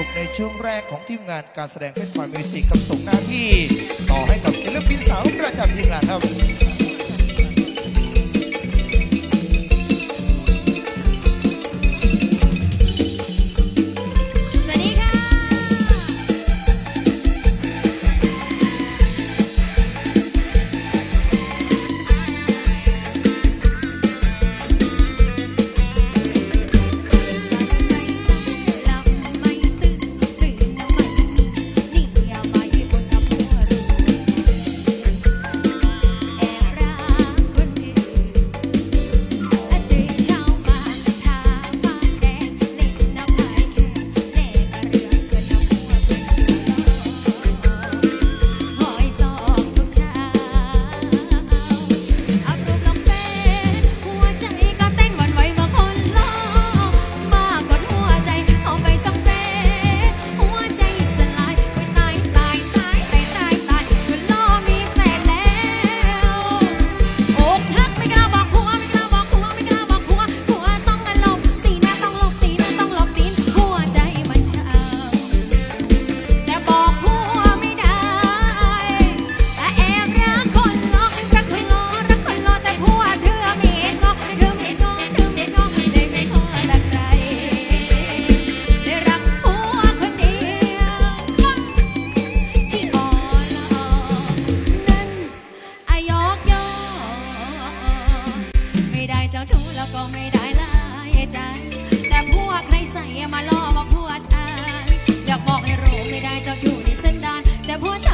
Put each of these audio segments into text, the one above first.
ุขในช่วงแรกของทีมงานการแสดงเพชรพลอยมิวสิกกับส่งหน้าที่ ต่อให้กับศิลปินสาวประจำทีมงานครับ แต่พอ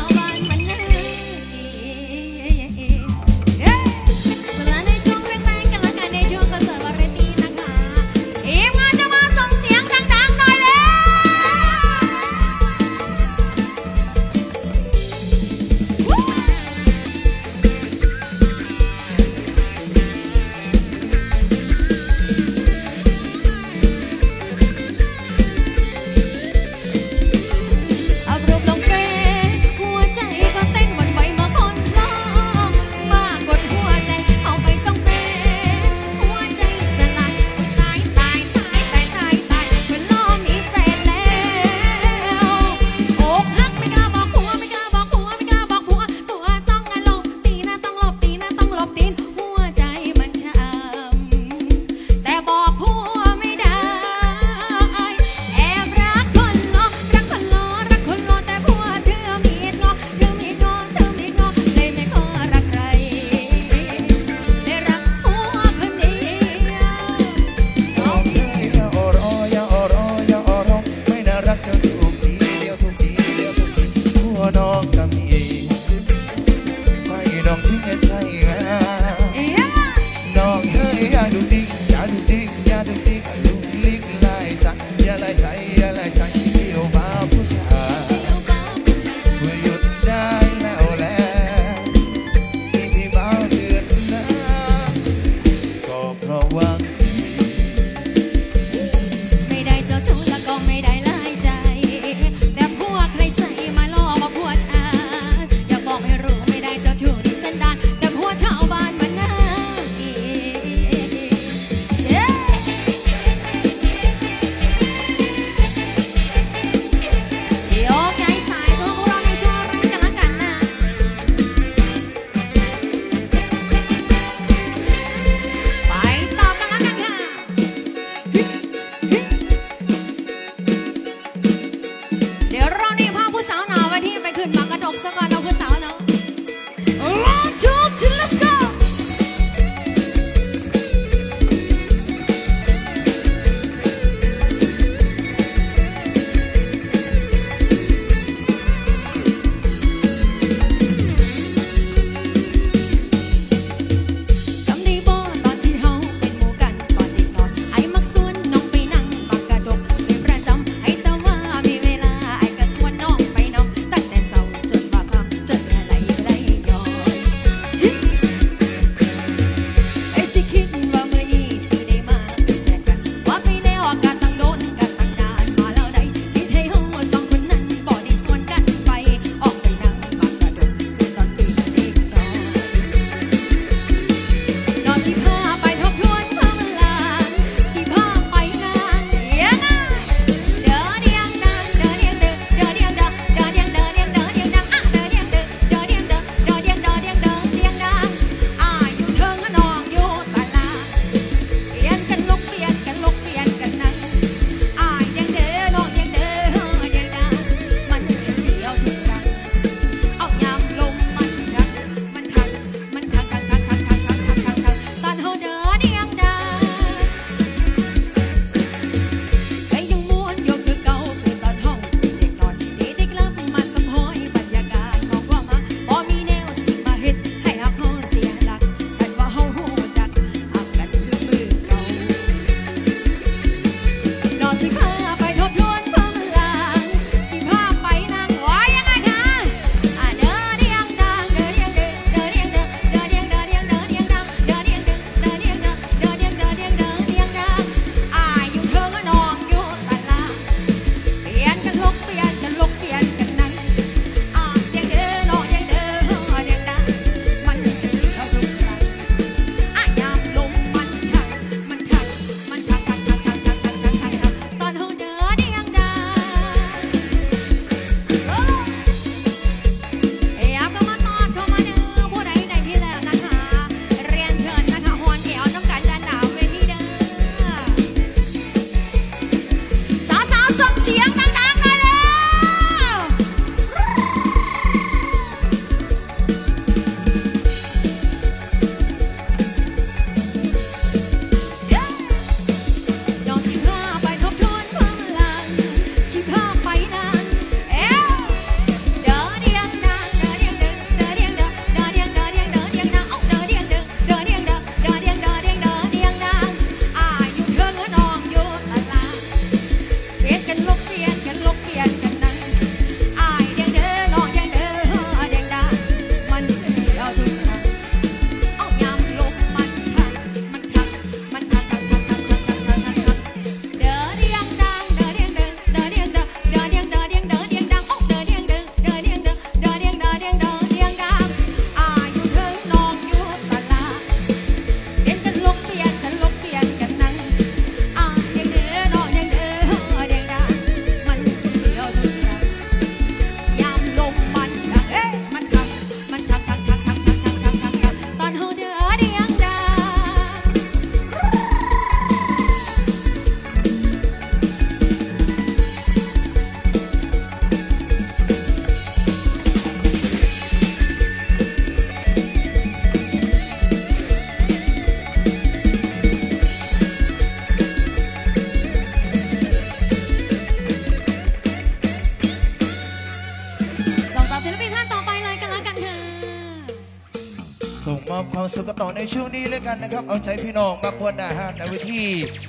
กันต่อในช่วงนี้เลยกันนะครับ เอาใจพี่น้องมากวนอาหารในวิธี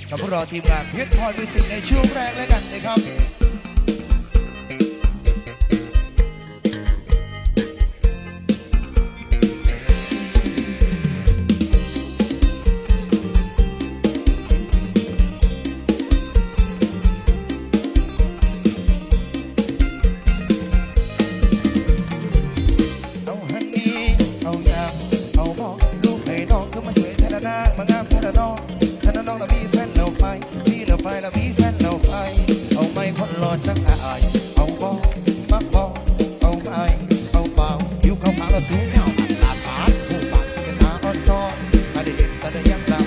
กับพวกเราทีมงานเพชรพลอยวิสิตในช่วงแรกเลยกันนะครับ แต่ยังละอ่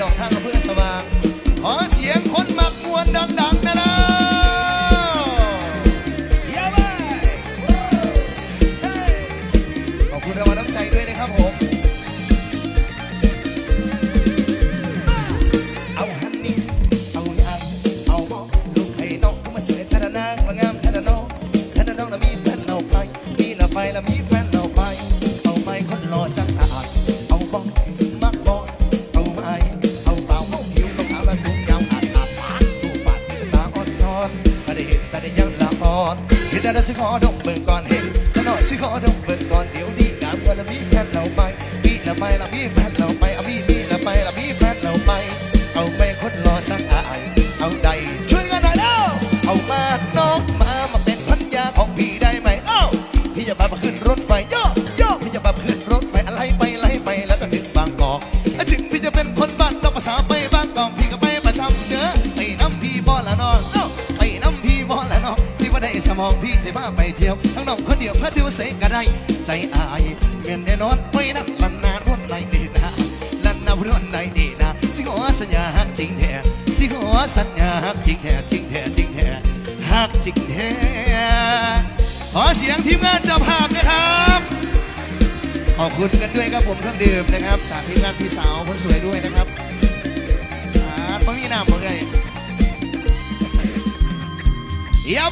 น้องทางอำเภอสว่าง ขอเสียงคนมักมวนดังๆนะล่ะเย้เว้ยขอบคุณรางวัลน้ำใจด้วยนะครับผม เห็นแต่สิขอดมเบิ่งก่อนเห็นแต่หน่อยสิขอดมเบิ่งก่อนเดี๋ยวดีงามกว่าแล้วมีแฟนเราไปมีละไปละมีแฟนเราไปเอามีมีละไปละมีแฟนเราไป เอาไปคนรอจังอายเอาใดช่วยกันหน่อยแล้วเอามาน้องมามาเป็นพันยาของพี่ได้ไหมเอ้าพี่จะพามาขึ้นรถไฟ มองพี่สิพาไปเที่ยวทั้งน้องคนเดียวพาเที่ยวเสกก็ได้ ใจอายเมียนแน่นอนไปนั่งลันนานวนไหนดีนะลันนาพรวนไหนดีนะสิขอสัญญาฮักจริงแท้สิขอสัญญาฮักจริงแท้จริงแท้จริงแท้ฮักจริงแท้ขอเสียงทีมงานเจ้าภาพนะครับขอบคุณกันด้วยครับผมเครื่องดื่มนะครับจากทีมงานพี่สาวคนสวยด้วยนะครับอาต้องมีน้ำหมดเลยเดี๋ยว